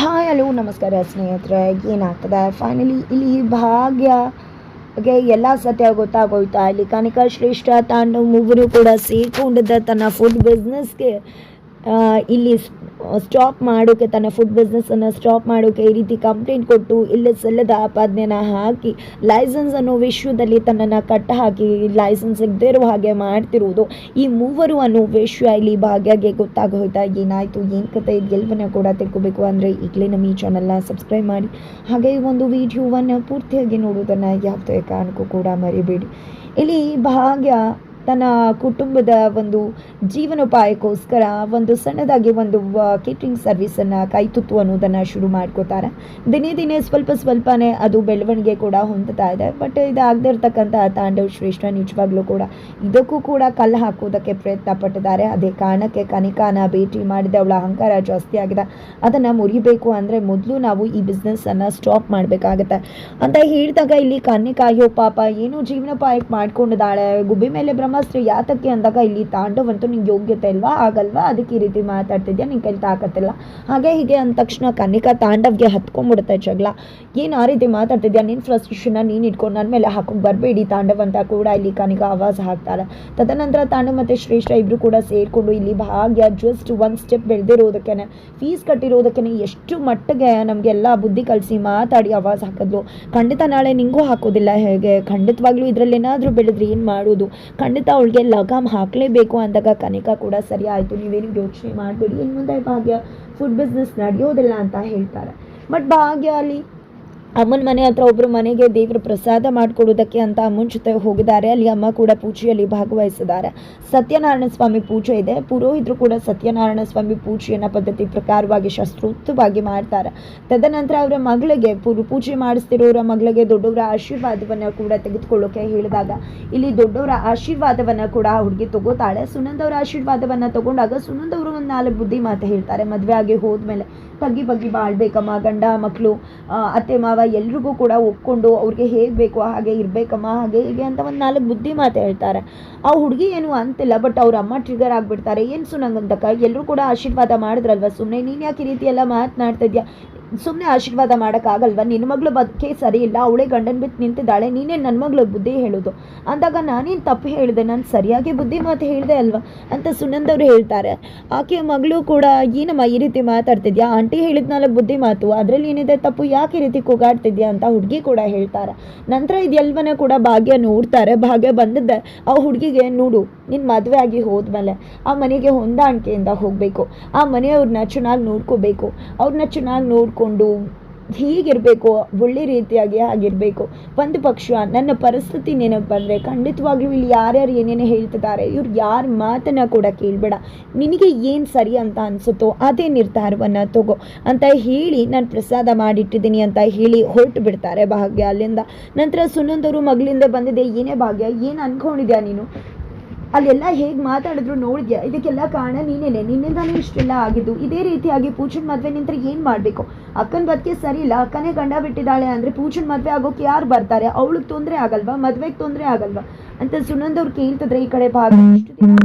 Hi, hello, ನಮಸ್ಕಾರ ಸ್ನೇಹಿತರೆ. ಏನಾಗ್ತದೆ? ಫೈನಲಿ ಇಲ್ಲಿ ಭಾಗ್ಯ. ಗೆ ಎಲ್ಲ ಸತ್ಯ ಗೊತ್ತಾಗೋಯ್ತಾ? ಇಲ್ಲಿ ಕನಿಕಾ ಶ್ರೇಷ್ಠ ತಾಂಡವ್ ಮೂವರು ಕೂಡ ಸೇರ್ಕೊಂಡಿದ್ದ ತನ್ನ ಫುಡ್ ಬಿಸ್ನೆಸ್ಗೆ ಇಲ್ಲಿ ಸ್ಟಾಪ್ ಮಾಡೋಕೆ, ತನ್ನ ಫುಡ್ ಬಿಸ್ನೆಸ್ಸನ್ನು ಸ್ಟಾಪ್ ಮಾಡೋಕೆ ಈ ರೀತಿ ಕಂಪ್ಲೇಂಟ್ ಕೊಟ್ಟು, ಇಲ್ಲಿ ಸಲ್ಲದ ಆಪಾದನೆನ ಹಾಕಿ ಲೈಸೆನ್ಸ್ ಅನ್ನೋ ವಿಶ್ವದಲ್ಲಿ ತನ್ನನ್ನು ಕಟ್ಟ ಹಾಕಿ ಲೈಸೆನ್ಸ್ ಸಿಗದೇ ಇರೋ ಹಾಗೆ ಮಾಡ್ತಿರುವುದು. ಈ ಮೂವರು ಅನ್ನೋ ವಿಷಯ ಇಲ್ಲಿ ಭಾಗ್ಯಗೆ ಗೊತ್ತಾಗೋಯ್ತಾ ಏನಾಯಿತು, ಏನು ಕತೆ, ಇದು ಎಲ್ಲವನ್ನ ಕೂಡ ತಿಳ್ಕೊಬೇಕು ಅಂದರೆ ಈಗಲೇ ನಮ್ಮ ಈ ಚಾನಲ್ನ ಸಬ್ಸ್ಕ್ರೈಬ್ ಮಾಡಿ. ಹಾಗೆ ಈ ಒಂದು ವಿಡಿಯೋವನ್ನು ಪೂರ್ತಿಯಾಗಿ ನೋಡುವುದನ್ನು ಯಾವುದೇ ಕಾರಣಕ್ಕೂ ಕೂಡ ಮರಿಬೇಡಿ. ಇಲ್ಲಿ ಭಾಗ್ಯ ತನ್ನ ಕುಟುಂಬದ ಒಂದು ಜೀವನೋಪಾಯಕ್ಕೋಸ್ಕರ ಒಂದು ಸಣ್ಣದಾಗಿ ಒಂದು ಕೇಟ್ರಿಂಗ್ ಸರ್ವಿಸನ್ನು ಕೈತುತ್ತು ಅನ್ನೋದನ್ನು ಶುರು ಮಾಡ್ಕೋತಾರೆ. ದಿನೇ ದಿನೇ ಸ್ವಲ್ಪ ಸ್ವಲ್ಪನೇ ಅದು ಬೆಳವಣಿಗೆ ಕೂಡ ಹೊಂದುತ್ತಾ ಇದೆ. ಬಟ್ ಇದಾಗದೇ ಇರತಕ್ಕಂಥ ತಾಂಡವ್ ಶ್ರೇಷ್ಠ ನಿಜವಾಗ್ಲೂ ಕೂಡ ಇದಕ್ಕೂ ಕೂಡ ಕಲ್ಲು ಹಾಕೋದಕ್ಕೆ ಪ್ರಯತ್ನ ಪಟ್ಟಿದ್ದಾರೆ. ಅದೇ ಕಾರಣಕ್ಕೆ ಕನಿಕಾನ ಭೇಟಿ ಮಾಡಿದ. ಅವಳ ಅಹಂಕಾರ ಜಾಸ್ತಿ ಆಗಿದೆ. ಅದನ್ನು ಮುರಿಬೇಕು ಅಂದರೆ ಮೊದಲು ನಾವು ಈ ಬಿಸ್ನೆಸ್ಸನ್ನು ಸ್ಟಾಪ್ ಮಾಡಬೇಕಾಗತ್ತೆ. ಅಂತ ಹೇಳಿದಾಗ ಇಲ್ಲಿ ಕನ್ನಿಕಾಯೋ ಪಾಪ ಏನು ಜೀವನೋಪಾಯಕ್ಕೆ ಮಾಡ್ಕೊಂಡಿದ್ದಾಳೆ. ಗುಬ್ಬಿ ಮೇಲೆ ಬ್ರಹ್ಮಾಸ್ತ್ರ ಯಾತಕ್ಕೆ ಅಂದಾಗ ಇಲ್ಲಿ ತಾಂಡವಂತೂ ನಿಂಗೆ ಯೋಗ್ಯತೆ ಇಲ್ವಾ? ಆಗಲ್ವಾ? ಅದಕ್ಕೆ ಈ ರೀತಿ ಮಾತಾಡ್ತಿದ್ಯಾ? ನಿಂಗೆ ಕೈಲಿ ತಾಕತ್ತಿಲ್ಲ. ಹಾಗೆ ಹೀಗೆ ಅಂದ ತಕ್ಷಣ ಕನಿಕಾ ತಾಂಡವ್ಗೆ ಹತ್ಕೊಂಡ್ಬಿಡುತ್ತೆ ಜಗಳ. ಏನು ಆ ರೀತಿ ಮಾತಾಡ್ತಿದ್ಯಾ? ನಿನ್ನ ಫ್ರಸ್ಟ್ರೇಷನ್ನ ನೀನು ಇಟ್ಕೊಂಡು ನನ್ನ ಮೇಲೆ ಹಾಕೋಕೆ ಬರಬೇಡಿ. ತಾಂಡವ್ ಅಂತ ಕೂಡ ಇಲ್ಲಿ ಕನಿಕಾ ಆವಾಜ್ ಹಾಕ್ತಾರೆ ತದನಂತರ ತಾಂಡವ್ ಮತ್ತು ಶ್ರೇಷ್ಠ ಇಬ್ಬರು ಕೂಡ ಸೇರಿಕೊಂಡು ಇಲ್ಲಿ ಭಾಗ್ಯ ಜಸ್ಟ್ ಒಂದು ಸ್ಟೆಪ್ ಬೆಳೆದಿರೋದಕ್ಕೆ ಫೀಸ್ ಕಟ್ಟಿರೋದಕ್ಕೆ ಎಷ್ಟು ಮಟ್ಟಿಗೆ ನಮಗೆಲ್ಲ ಬುದ್ಧಿ ಕಲಿಸಿ ಮಾತಾಡಿ ಆವಾಜ್ ಹಾಕಿದ್ಲು. ಖಂಡಿತ ನಾಳೆ ನಿಂಗೂ ಹಾಕೋದಿಲ್ಲ. ಹೇಗೆ? ಖಂಡಿತವಾಗ್ಲೂ ಇದರಲ್ಲಿ ಏನಾದರೂ ಬೆಳೆದ್ರೆ ಏನು ಮಾಡೋದು? ಖಂಡಿತ ಅವಳಿಗೆ ಲಗಾಮ್ ಹಾಕಲೇಬೇಕು ಅಂದಾಗ ಕನಿಕಾ ಕೂಡ ಸರಿ ಆಯಿತು, ನೀವೇನು ಯೋಚನೆ ಮಾಡಬೇಡಿ. ಇನ್ನು ಮುಂದೆ ಭಾಗ್ಯ ಫುಡ್ ಬಿಸ್ನೆಸ್ ನಡೆಯೋದಿಲ್ಲ ಅಂತ ಹೇಳ್ತಾರೆ. ಬಟ್ ಭಾಗ್ಯ ಅಲ್ಲಿ ಅಮ್ಮನ ಮನೆ ಹತ್ರ ಒಬ್ಬರು ಮನೆಗೆ ದೇವರ ಪ್ರಸಾದ ಮಾಡಿಕೊಡೋದಕ್ಕೆ ಅಂತ ಅಮ್ಮನ ಜೊತೆ ಹೋಗಿದ್ದಾರೆ. ಅಲ್ಲಿ ಅಮ್ಮ ಕೂಡ ಪೂಜೆಯಲ್ಲಿ ಭಾಗವಹಿಸಿದ್ದಾರೆ. ಸತ್ಯನಾರಾಯಣ ಸ್ವಾಮಿ ಪೂಜೆ ಇದೆ. ಪುರೋಹಿತರು ಕೂಡ ಸತ್ಯನಾರಾಯಣ ಸ್ವಾಮಿ ಪೂಜೆಯನ್ನು ಪದ್ಧತಿ ಪ್ರಕಾರವಾಗಿ ಶಾಸ್ತ್ರೋಕ್ತವಾಗಿ ಮಾಡ್ತಾರೆ. ತದನಂತರ ಅವರ ಮಗಳಿಗೆ ಪೂಜೆ ಮಾಡಿಸ್ತಿರೋರ ಮಗಳಿಗೆ ದೊಡ್ಡವರ ಆಶೀರ್ವಾದವನ್ನು ಕೂಡ ತೆಗೆದುಕೊಳ್ಳೋಕೆ ಹೇಳಿದಾಗ, ಇಲ್ಲಿ ದೊಡ್ಡವರ ಆಶೀರ್ವಾದವನ್ನು ಕೂಡ ಹುಡುಗಿ ತಗೋತಾಳೆ. ಸುನಂದವರ ಆಶೀರ್ವಾದವನ್ನು ತಗೊಂಡಾಗ ಸುನಂದವರು ಒಂದು ನಾಲ್ಕು ಬುದ್ಧಿ ಮಾತು ಹೇಳ್ತಾರೆ. ಮದುವೆ ಆಗಿ ಹೋದ್ಮೇಲೆ ತಗ್ಗಿ ಬಗ್ಗಿ ಬಾಳ್ಬೇಕಮ್ಮ ಗಂಡ ಮಕ್ಕಳು ಅತ್ತೆ, ಮಾವ, ಎಲ್ರಿಗೂ ಕೂಡ ಒಪ್ಕೊಂಡು ಅವ್ರಿಗೆ ಹೇಗೆ ಬೇಕೋ ಹಾಗೆ ಇರಬೇಕಮ್ಮ, ಹಾಗೆ ಹೀಗೆ ಅಂತ ಒಂದು ನಾಲ್ಕು ಬುದ್ಧಿ ಮಾತು ಹೇಳ್ತಾರೆ. ಆ ಹುಡುಗಿ ಏನು ಅಂತಿಲ್ಲ ಬಟ್ ಅವ್ರ ಅಮ್ಮ ಟ್ರಿಗರ್ ಆಗಿಬಿಡ್ತಾರೆ. ಏನು ಸುನಂಗಂತಕ್ಕ ಎಲ್ಲರೂ ಕೂಡ ಆಶೀರ್ವಾದ ಮಾಡಿದ್ರಲ್ವ ಸುಮ್ಮನೆ ನೀನು ಯಾಕೆ ಈ ರೀತಿ ಎಲ್ಲ ಮಾತನಾಡ್ತಿದ್ಯಾ ಸುಮ್ಮನೆ ಆಶೀರ್ವಾದ ಮಾಡೋಕ್ಕಾಗಲ್ವ? ನಿನ್ನ ಮಗಳು ಬದುಕೆ ಸರಿ ಇಲ್ಲ. ಅವಳೇ ಗಂಡನ ಬಿಟ್ಟು ನಿಂತಿದ್ದಾಳೆ. ನೀನೇ ನನ್ನ ಮಗಳು ಬುದ್ಧಿ ಹೇಳೋದು. ಅಂದಾಗ ನಾನೇನು ತಪ್ಪು ಹೇಳಿದೆ? ನಾನು ಸರಿಯಾಗಿ ಬುದ್ಧಿ ಮಾತು ಹೇಳಿದೆ ಅಲ್ವಾ? ಅಂತ ಸುನಂದವ್ರು ಹೇಳ್ತಾರೆ. ಆಕೆ ಮಗಳು ಕೂಡ, ಏನಮ್ಮ ಈ ರೀತಿ ಮಾತಾಡ್ತಿದ್ಯಾ? ಆಂಟಿ ಹೇಳಿದ್ನಲ್ಲ ಬುದ್ಧಿ ಮಾತು. ಅದರಲ್ಲಿ ಏನಿದೆ ತಪ್ಪು? ಯಾಕೆ ಈ ರೀತಿ ಕೂಗಾಡ್ತಿದ್ಯಾ ಅಂತ ಹುಡುಗಿ ಕೂಡ ಹೇಳ್ತಾರೆ. ನಂತರ ಇದೆಲ್ವನ ಕೂಡ ಭಾಗ್ಯ ನೋಡ್ತಾರೆ ಭಾಗ್ಯ ಬಂದಿದ್ದೆ ಆ ಹುಡುಗಿಗೆ, ನೋಡು ನಿನ್ನ ಮದುವೆ ಆಗಿ ಹೋದ್ಮೇಲೆ ಆ ಮನೆಗೆ ಹೊಂದಾಣಿಕೆಯಿಂದ ಹೋಗಬೇಕು. ಆ ಮನೆಯವ್ರನ್ನ ಚೆನ್ನಾಗಿ ನೋಡ್ಕೋಬೇಕು. ಅವ್ರನ್ನ ಚೆನ್ನಾಗಿ ನೋಡಿಕೊಂಡು ಹೀಗಿರಬೇಕು, ಒಳ್ಳೆ ರೀತಿಯಾಗಿ ಆಗಿರಬೇಕು. ಒಂದು ಪಕ್ಷ ನನ್ನ ಪರಿಸ್ಥಿತಿ ನೆನಪು ಬಂದರೆ ಖಂಡಿತವಾಗ್ಲೂ ಇಲ್ಲಿ ಯಾರ್ಯಾರು ಏನೇನು ಹೇಳ್ತಿದ್ದಾರೆ, ಇವ್ರು ಯಾರ ಮಾತನ್ನು ಕೂಡ ಕೇಳಬೇಡ. ನಿನಗೆ ಏನು ಸರಿ ಅಂತ ಅನಿಸುತ್ತೋ ಅದೇ ನಿರ್ಧಾರವನ್ನು ತಗೋ ಅಂತ ಹೇಳಿ ನಾನು ಪ್ರಸಾದ ಮಾಡಿಟ್ಟಿದ್ದೀನಿ ಅಂತ ಹೇಳಿ ಹೊರಟು ಬಿಡ್ತಾರೆ ಭಾಗ್ಯ. ಅಲ್ಲಿಂದ ನಂತರ ಸುನಂದರು ಮಗಳಿಂದ ಬಂದಿದೆ, ಏನೇ ಭಾಗ್ಯ, ಏನು ಅನ್ಕೊಂಡಿದ್ಯಾ ನೀನು? ಅಲ್ಲೆಲ್ಲ ಹೇಗೆ ಮಾತಾಡಿದ್ರು ನೋಡಿದ್ಯಾ? ಇದಕ್ಕೆಲ್ಲ ಕಾರಣ ನೀನೇನೆ. ನಿನ್ನಿಂದಾನೇ ಇಷ್ಟೆಲ್ಲ ಆಗಿದ್ದು. ಇದೇ ರೀತಿಯಾಗಿ ಪೂಜನ್ ಮದುವೆ ನಿಂತ್ರೆ ಏನು ಮಾಡಬೇಕು? ಅಕ್ಕನ ಬದುಕೆ ಸರಿ ಇಲ್ಲ. ಅಕ್ಕನೇ ಗಂಡ ಬಿಟ್ಟಿದ್ದಾಳೆ ಅಂದರೆ ಪೂಜನ್ ಮದುವೆ ಆಗೋಕೆ ಯಾರು ಬರ್ತಾರೆ? ಅವಳಿಗೆ ತೊಂದರೆ ಆಗಲ್ವಾ? ಮದುವೆಗೆ ತೊಂದರೆ ಆಗಲ್ವಾ? ಅಂತ ಸುನಂದವ್ರು ಕೇಳ್ತಿದ್ರೆ ಈ ಕಡೆ ಭಾಗ. ಇಷ್ಟು ದಿನ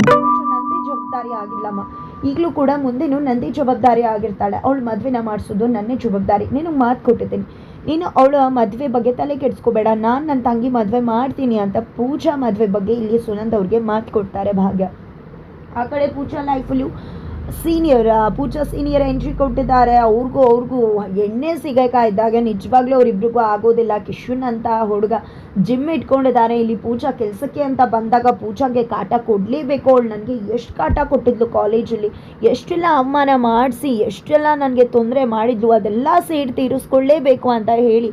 ನಂದೇ ಜವಾಬ್ದಾರಿ ಆಗಿಲ್ಲಮ್ಮ. ಈಗಲೂ ಕೂಡ ಮುಂದೆನೂ ನಂದೇ ಜವಾಬ್ದಾರಿ ಆಗಿರ್ತಾಳೆ. ಅವಳು ಮದುವೆನ ಮಾಡಿಸೋದು ನನ್ನೇ ಜವಾಬ್ದಾರಿ. ನಿನಗೆ ಮಾತು ಕೊಟ್ಟಿದ್ದೀನಿ. ನೀನು ಅವಳ ಮದುವೆ ಬಗ್ಗೆ ತಲೆ ಕೆಡಿಸ್ಕೋಬೇಡ. ನಾನು ನನ್ನ ತಂಗಿ ಮದುವೆ ಮಾಡ್ತೀನಿ ಅಂತ ಪೂಜಾ ಮದುವೆ ಬಗ್ಗೆ ಇಲ್ಲಿ ಸುನಂದ್ ಅವ್ರಿಗೆ ಮಾತು ಕೊಡ್ತಾರೆ ಭಾಗ್ಯ. ಆ ಕಡೆ ಪೂಜಾ ಲೈಫಲ್ಲೂ ಸೀನಿಯರ್ ಪೂಜಾ ಸೀನಿಯರ್ ಎಂಟ್ರಿ ಕೊಟ್ಟಿದ್ದಾರೆ. ಅವ್ರಿಗೂ ಅವ್ರಿಗೂ ಎಣ್ಣೆ ಸಿಗಕ ಇದ್ದಾಗ ನಿಜವಾಗ್ಲೂ ಅವರಿಬ್ರಿಗೂ ಆಗೋದಿಲ್ಲ. ಕಿಶುನ್ ಅಂತ ಹುಡುಗ ಜಿಮ್ ಇಟ್ಕೊಂಡಿದ್ದಾರೆ ಇಲ್ಲಿ ಪೂಜಾ ಕೆಲಸಕ್ಕೆ ಅಂತ ಬಂದಾಗ ಪೂಜಾಗೆ ಕಾಟ ಕೊಡಲೇಬೇಕು. ಅವಳು ನನಗೆ ಎಷ್ಟು ಕಾಟ ಕೊಟ್ಟಿದ್ಲು ಕಾಲೇಜಲ್ಲಿ ಎಷ್ಟೆಲ್ಲ ಅವಮಾನ ಮಾಡಿಸಿ, ಎಷ್ಟೆಲ್ಲ ನನಗೆ ತೊಂದರೆ ಮಾಡಿದ್ಲು. ಅದೆಲ್ಲ ಸೇಡ್ ತೀರಿಸ್ಕೊಳ್ಳೇಬೇಕು ಅಂತ ಹೇಳಿ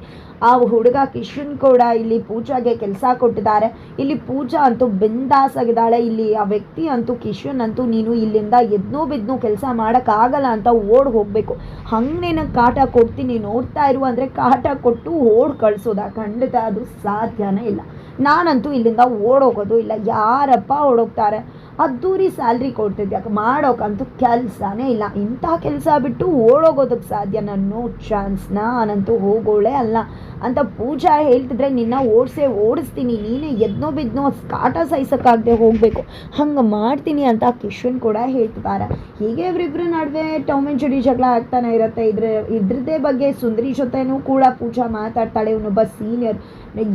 ಆ ಹುಡುಗ ಕಿಶನ್ ಕೂಡ ಇಲ್ಲಿ ಪೂಜಾಗೆ ಕೆಲಸ ಕೊಟ್ಟಿದ್ದಾರೆ. ಇಲ್ಲಿ ಪೂಜಾ ಅಂತೂ ಬಿಂದಾಸ್ ಆಗಿದ್ದಾಳೆ ಇಲ್ಲಿ ಆ ವ್ಯಕ್ತಿ ಅಂತೂ ಕಿಶನ್ ಅಂತೂ ನೀನು ಇಲ್ಲಿಂದ ಎದ್ನೂ ಬಿದ್ನೂ ಕೆಲಸ ಮಾಡೋಕ್ಕಾಗಲ್ಲ ಅಂತ ಓಡ್ ಹೋಗಬೇಕು. ಹಂಗೆ ನಿನಗೆ ಕಾಟ ಕೊಡ್ತೀನಿ ನೋಡ್ತಾ ಇರು ಅಂದರೆ ಕಾಟ ಕೊಟ್ಟು ಓಡ್ ಕಳಿಸೋದ? ಖಂಡಿತ ಅದು ಸಾಧ್ಯನೇ ಇಲ್ಲ. ನಾನಂತೂ ಇಲ್ಲಿಂದ ಓಡೋಗೋದು ಇಲ್ಲ. ಯಾರಪ್ಪ ಓಡೋಗ್ತಾರೆ? ಅದ್ದೂರಿ ಸ್ಯಾಲ್ರಿ ಕೊಡ್ತಿದ್ದೆ. ಯಾಕೆ ಮಾಡೋಕ್ಕಂತೂ ಕೆಲಸನೇ ಇಲ್ಲ. ಇಂಥ ಕೆಲಸ ಬಿಟ್ಟು ಓಡೋಗೋದಕ್ಕೆ ಸಾಧ್ಯ? ನೋ ಚಾನ್ಸ್ ನಾನಂತೂ ಹೋಗೋಳೆ ಅಲ್ಲ. ಅಂತ ಪೂಜಾ ಹೇಳ್ತಿದ್ರೆ, ನಿನ್ನ ಓಡಿಸೇ ಓಡಿಸ್ತೀನಿ. ನೀನೇ ಎದ್ನೋ ಬಿದ್ನೋ ಕಾಟ ಸಹಿಸೋಕ್ಕಾಗದೆ ಹೋಗಬೇಕು. ಹಂಗೆ ಮಾಡ್ತೀನಿ ಅಂತ ಕಿಶನ್ ಕೂಡ ಹೇಳ್ತಿದ್ದಾರೆ. ಹೀಗೆ ಇವರಿಬ್ಬರ ನಡುವೆ ಟೌಮ್ ಆ್ಯಂಡ್ ಜುಡಿ ಜಗಳ ಆಗ್ತಾನೆ ಇರುತ್ತೆ. ಇದ್ರ, ಇದ್ರದ್ದೇ ಬಗ್ಗೆ ಸುಂದರಿ ಜೊತೆನೂ ಕೂಡ ಪೂಜಾ ಮಾತಾಡ್ತಾಳೆ. ಇವನೊಬ್ಬ ಸೀನಿಯರ್.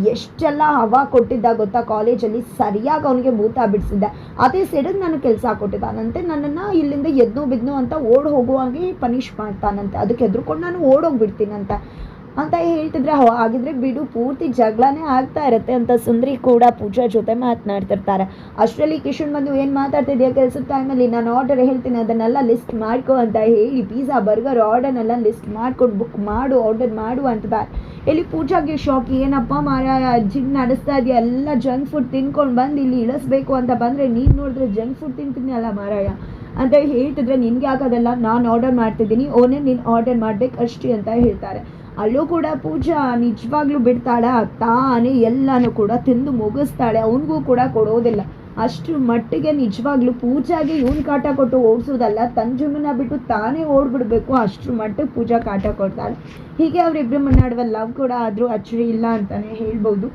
ಎಷ್ಟೆಲ್ಲ ಹವಾ ಕೊಟ್ಟಿದ್ದ ಗೊತ್ತಾ? ಕಾಲೇಜಲ್ಲಿ ಸರಿಯಾಗಿ ಅವನಿಗೆ ಮೂತ ಬಿಡಿಸಿದ್ದ. ಅದೇ ಸಿಡಿದು ನನಗೆ ಕೆಲಸ ಕೊಟ್ಟಿದ್ದಾನಂತೆ ನನ್ನನ್ನು ಇಲ್ಲಿಂದ ಎದ್ದು ಬಿದ್ನು ಅಂತ ಓಡ್ ಹೋಗುವಾಗೆ ಪನಿಷ್ ಮಾಡ್ತಾನಂತೆ. ಅದಕ್ಕೆ ಎದ್ರುಕೊಂಡು ನಾನು ಓಡೋಗ್ಬಿಡ್ತೀನಂತೆ ಅಂತ ಹೇಳ್ತಿದ್ರೆ ಹಾಗಿದ್ರೆ ಬಿಡು, ಪೂರ್ತಿ ಜಗಳನೇ ಆಗ್ತಾ ಇರುತ್ತೆ ಅಂತ ಸುಂದರಿ ಕೂಡ ಪೂಜಾ ಜೊತೆ ಮಾತನಾಡ್ತಿರ್ತಾರೆ. ಅಷ್ಟರಲ್ಲಿ ಕಿಶನ್ ಬಂದು ಏನು ಮಾತಾಡ್ತಿದ್ಯಾ ಕೆಲಸದ ಟೈಮಲ್ಲಿ ನಾನು ಆರ್ಡರ್ ಹೇಳ್ತೀನಿ, ಅದನ್ನೆಲ್ಲ ಲಿಸ್ಟ್ ಮಾಡ್ಕೊ ಅಂತ ಹೇಳಿ ಪಿಜ್ಜಾ ಬರ್ಗರ್ ಆರ್ಡರ್ನೆಲ್ಲ ಲಿಸ್ಟ್ ಮಾಡ್ಕೊಂಡು ಬುಕ್ ಮಾಡು ಆರ್ಡರ್ ಮಾಡು ಅಂತಿದ್ದಾರೆ ಇಲ್ಲಿ ಪೂಜಾಗೆ ಶಾಕ್, ಏನಪ್ಪ ಮಾರ ಜಿಮ್ ನಡೆಸ್ತಾ ಇದೆಯಾ, ಎಲ್ಲ ಜಂಕ್ ಫುಡ್ ತಿನ್ಕೊಂಡು ಬಂದು ಇಲ್ಲಿ ಇಳಿಸ್ಬೇಕು ಅಂತ ಬಂದರೆ ನೀನು ನೋಡಿದ್ರೆ ಜಂಕ್ ಫುಡ್ ತಿಂತೀನಿ ಅಲ್ಲ ಮಾರಾಯ. ಅಂತ ಹೇಳ್ತಿದ್ರೆ ನಿನಗೆ ಆಗೋದಲ್ಲ ನಾನು ಆರ್ಡರ್ ಮಾಡ್ತಿದ್ದೀನಿ, ಓನೇ ನೀನು ಆರ್ಡರ್ ಮಾಡ್ಬೇಕು ಅಷ್ಟೇ ಅಂತ ಹೇಳ್ತಾರೆ. ಅಲ್ಲೂ ಕೂಡ ಪೂಜಾ ನಿಜವಾಗ್ಲೂ ಬಿಡ್ತಾಳ, ತಾನೇ ಎಲ್ಲನೂ ಕೂಡ ತಿಂದು ಮುಗಿಸ್ತಾಳೆ, ಅವನಿಗೂ ಕೂಡ ಕೊಡೋದಿಲ್ಲ. ಅಷ್ಟು ಮಟ್ಟಿಗೆ ನಿಜವಾಗ್ಲೂ ಪೂಜಾಗೆ ಇವನ್ ಕಾಟ ಕೊಟ್ಟು ಓಡಿಸೋದಲ್ಲ ಜೀವನ ಬಿಟ್ಟು ತಾನೇ ಓಡ್ಬಿಡ್ಬೇಕು, ಅಷ್ಟ್ರ ಮಟ್ಟಿಗೆ ಪೂಜಾ ಕಾಟ ಕೊಡ್ತಾಳೆ. ಹೀಗೆ ಅವರಿಬ್ಬರ ನಡುವೆ ಲವ್ ಕೂಡ ಆದರೂ ಅಚ್ಚರಿ ಇಲ್ಲ ಅಂತಾನೆ ಹೇಳ್ಬೋದು.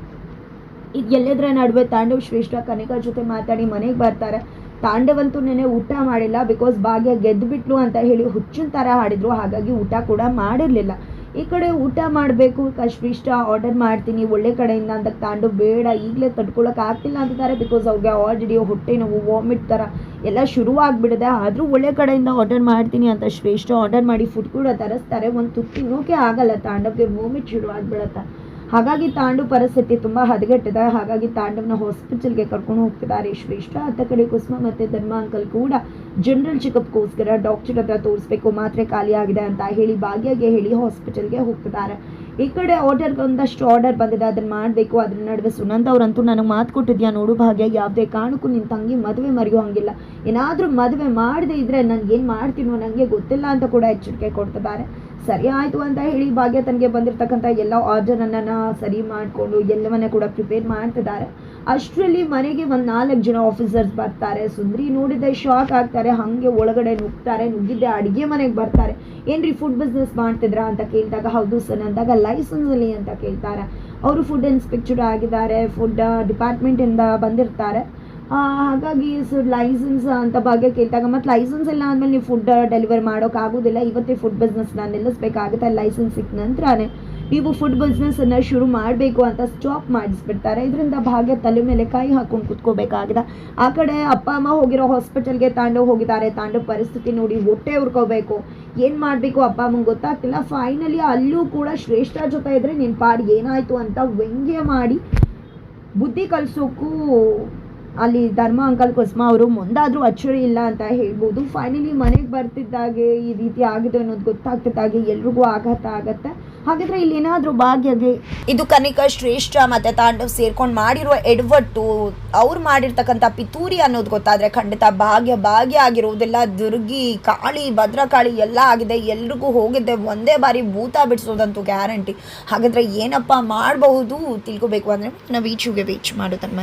ಇದು ಎಲ್ಲದರ ನಡುವೆ ತಾಂಡವ್ ಶ್ರೇಷ್ಠ ಕನಿಕಾ ಜೊತೆ ಮಾತಾಡಿ ಮನೆಗೆ ಬರ್ತಾರೆ. ತಾಂಡವಂತೂ ನೆನೆ ಊಟ ಮಾಡಿಲ್ಲ ಬಿಕಾಸ್ ಭಾಗ್ಯ ಗೆದ್ದುಬಿಟ್ಲು ಅಂತ ಹೇಳಿ ಹುಚ್ಚಿನ ಥರ ಹಾಡಿದ್ರು, ಹಾಗಾಗಿ ಊಟ ಕೂಡ ಮಾಡಿರಲಿಲ್ಲ. ಈ ಕಡೆ ಊಟ ಮಾಡಬೇಕು. ಶ್ರೇಷ್ಠ ಆರ್ಡರ್ ಮಾಡ್ತೀನಿ. ಒಳ್ಳೆ ಕಡೆಯಿಂದ ಅಂತ ತಾಂಡು ಬೇಡ. ಈಗಲೇ ತಡ್ಕೊಳಕ್ಕೆ ಆಗ್ತಿಲ್ಲ ಅಂತಿದ್ದಾರೆ ಬಿಕಾಸ್ ಅವ್ರಿಗೆ ಆಲ್ರೆಡಿ ಹೊಟ್ಟೆ ನೋವು ವಾಮಿಟ್ ಥರ ಎಲ್ಲ ಶುರುವಾಗ್ಬಿಡಿದೆ ಆದರೂ ಒಳ್ಳೆ ಕಡೆಯಿಂದ ಆರ್ಡರ್ ಮಾಡ್ತೀನಿ ಅಂತ ಶ್ರೇಷ್ಠ ಆರ್ಡರ್ ಮಾಡಿ ಫುಡ್ ಕೂಡ ತರಿಸ್ತಾರೆ. ಒಂದು ತುಟ್ಟಿ ತಿನ್ನೋಕೆ ಆಗಲ್ಲ ತಾಂಡವ್ಗೆ. ವಾಮಿಟ್ ಶುರು ಆಗ್ಬಿಡತ್ತೆ. ಹಾಗಾಗಿ ತಾಂಡು ಪರಿಸ್ಥಿತಿ ತುಂಬ ಹದಗೆಟ್ಟಿದೆ. ಹಾಗಾಗಿ ತಾಂಡವನ ಹಾಸ್ಪಿಟಲ್ಗೆ ಕರ್ಕೊಂಡು ಹೋಗ್ತಿದ್ದಾರೆ. ಶ್ರೇಷ್ಠ ಅತ್ತ ಕಡೆ ಕುಸುಮ ಮತ್ತೆ ಧರ್ಮ ಅಂಕಲ್ ಕೂಡ ಜನರಲ್ ಚೆಕಪ್ಗೋಸ್ಕರ ಡಾಕ್ಟರ್ ಹತ್ರ ತೋರಿಸ್ಬೇಕು. ಮಾತ್ರೆ ಖಾಲಿ ಆಗಿದೆ ಅಂತ ಹೇಳಿ ಭಾಗ್ಯಗೆ ಹೇಳಿ ಹಾಸ್ಪಿಟಲ್ಗೆ ಹೋಗ್ತಿದ್ದಾರೆ. ಈ ಕಡೆ ಆರ್ಡರ್ ಒಂದಷ್ಟು ಆರ್ಡರ್ ಬಂದಿದೆ. ಅದನ್ನ ಮಾಡಬೇಕು. ಅದ್ರ ನಡುವೆ ಸುನಂದ ಅವರಂತೂ ನನಗೆ ಮಾತು ಕೊಟ್ಟಿದ್ಯಾ ನೋಡು ಭಾಗ್ಯ. ಯಾವುದೇ ಕಾರಣಕ್ಕೂ ನಿನ್ನ ತಂಗಿ ಮದುವೆ ಮರೆಯೋ ಹಂಗಿಲ್ಲ. ಏನಾದರೂ ಮದುವೆ ಮಾಡದೇ ನನಗೆ ಏನು ಮಾಡ್ತೀನೋ ನನಗೆ ಗೊತ್ತಿಲ್ಲ ಅಂತ ಕೂಡ ಎಚ್ಚರಿಕೆ ಕೊಡ್ತಿದ್ದಾರೆ. ಸರಿ ಆಯಿತು ಅಂತ ಹೇಳಿ ಭಾಗ್ಯ ತನಗೆ ಬಂದಿರತಕ್ಕಂಥ ಎಲ್ಲ ಆರ್ಡರನ್ನು ಸರಿ ಮಾಡಿಕೊಂಡು ಎಲ್ಲವನ್ನ ಕೂಡ ಪ್ರಿಪೇರ್ ಮಾಡ್ತಿದ್ದಾರೆ. ಅಷ್ಟರಲ್ಲಿ ಮನೆಗೆ ಒಂದು ನಾಲ್ಕು ಜನ ಆಫೀಸರ್ಸ್ ಬರ್ತಾರೆ. ಸುಂದ್ರಿ ನೋಡಿದ್ರೆ ಶಾಕ್ ಆಗ್ತಾರೆ, ಹಾಗೆ ಒಳಗಡೆ ನುಗ್ತಾರೆ ನುಗ್ಗಿದ್ದೆ ಅಡುಗೆ ಮನೆಗೆ ಬರ್ತಾರೆ. ಏನ್ರಿ ಫುಡ್ ಬಿಸ್ನೆಸ್ ಮಾಡ್ತಿದ್ರಾ ಅಂತ ಕೇಳಿದಾಗ, ಹೌದು ಸರ್ ಅಂದಾಗ ಲೈಸೆನ್ಸಲ್ಲಿ ಅಂತ ಕೇಳ್ತಾರೆ. ಅವರು ಫುಡ್ ಇನ್ಸ್ಪೆಕ್ಟರ್ ಆಗಿದ್ದಾರೆ ಫುಡ್ ಡಿಪಾರ್ಟ್ಮೆಂಟಿಂದ ಬಂದಿರ್ತಾರೆ. ಹಾಗಾಗಿ ಸರ್ ಲೈಸೆನ್ಸ್ ಅಂತ ಬಗ್ಗೆ ಕೇಳಿದಾಗ, ಮತ್ತು ಲೈಸೆನ್ಸ್ ಇಲ್ಲ ಆದಮೇಲೆ ನೀವು ಫುಡ್ ಡೆಲಿವರಿ ಮಾಡೋಕ್ಕಾಗೋದಿಲ್ಲ ಇವತ್ತೇ ಫುಡ್ ಬಿಸ್ನೆಸ್ನ ನಿಲ್ಲಿಸ್ಬೇಕಾಗುತ್ತೆ ಲೈಸೆನ್ಸ್ ಸಿಕ್ಕ ನಂತರನೇ. ನೀವು ಫುಡ್ ಬಿಸ್ನೆಸ್ಸನ್ನು ಶುರು ಮಾಡಬೇಕು ಅಂತ ಸ್ಟಾಪ್ ಮಾಡಿಸ್ಬಿಡ್ತಾರೆ. ಇದರಿಂದ ಭಾಗ್ಯ ತಲೆ ಮೇಲೆ ಕೈ ಹಾಕೊಂಡು ಕುತ್ಕೋಬೇಕಾಗಿದೆ. ಆ ಕಡೆ ಅಪ್ಪ, ಅಮ್ಮ ಹೋಗಿರೋ ಹಾಸ್ಪಿಟಲ್ಗೆ ತಾಂಡು ಹೋಗಿದ್ದಾರೆ. ತಾಂಡು ಪರಿಸ್ಥಿತಿ ನೋಡಿ ಹೊಟ್ಟೆ ಉರ್ಕೋಬೇಕು. ಏನು ಮಾಡಬೇಕು ಅಪ್ಪ, ಅಮ್ಮಂಗೆ ಗೊತ್ತಾಗ್ತಿಲ್ಲ. ಫೈನಲಿ ಅಲ್ಲೂ ಕೂಡ ಶ್ರೇಷ್ಠ ಜೊತೆ ಇದ್ದರೆ ನಿನ್ನ ಪಾಡು ಏನಾಯಿತು ಅಂತ ವ್ಯಂಗ್ಯ ಮಾಡಿ ಬುದ್ಧಿ ಕಲಿಸೋಕ್ಕೂ ಅಲ್ಲಿ ಧರ್ಮ ಅಂಕಲ್ ಕುಸ್ಮ ಅವರು ಮುಂದಾದರೂ ಅಚ್ಚರಿ ಇಲ್ಲ ಅಂತ ಹೇಳ್ಬೋದು. ಫೈನಲಿ ಮನೆಗೆ ಬರ್ತಿದ್ದಾಗೆ ಈ ರೀತಿ ಆಗಿದೆ ಅನ್ನೋದು ಗೊತ್ತಾಗ್ತಿದ್ದಾಗೆ ಎಲ್ರಿಗೂ ಆಘಾತ ಆಗತ್ತೆ. ಹಾಗಿದ್ರೆ ಇಲ್ಲಿ ಏನಾದರೂ ಭಾಗ್ಯಗೆ ಇದು ಕನಿಕಾ, ಶ್ರೇಷ್ಠ ಮತ್ತೆ ತಾಂಡವ್ ಸೇರ್ಕೊಂಡು ಮಾಡಿರುವ ಎಡ್ವಟ್ಟು ಅವ್ರು ಮಾಡಿರ್ತಕ್ಕಂಥ ಪಿತೂರಿ ಅನ್ನೋದು ಗೊತ್ತಾದ್ರೆ ಖಂಡಿತ ಭಾಗ್ಯ ಭಾಗ್ಯ ಆಗಿರುವುದೆಲ್ಲ ದುರ್ಗಿ, ಕಾಳಿ, ಭದ್ರಕಾಳಿ ಎಲ್ಲ ಆಗಿದೆ. ಎಲ್ರಿಗೂ ಹೋಗಿದ್ದೆ. ಒಂದೇ ಬಾರಿ ಭೂತ ಬಿಡಿಸೋದಂತೂ ಗ್ಯಾರಂಟಿ. ಹಾಗಾದ್ರೆ ಏನಪ್ಪ ಮಾಡಬಹುದು ತಿಳ್ಕೊಬೇಕು ಅಂದರೆ ನಾವು ಈಚುಗೆ ಬೀಚ್ ಮಾಡೋದನ್ನ.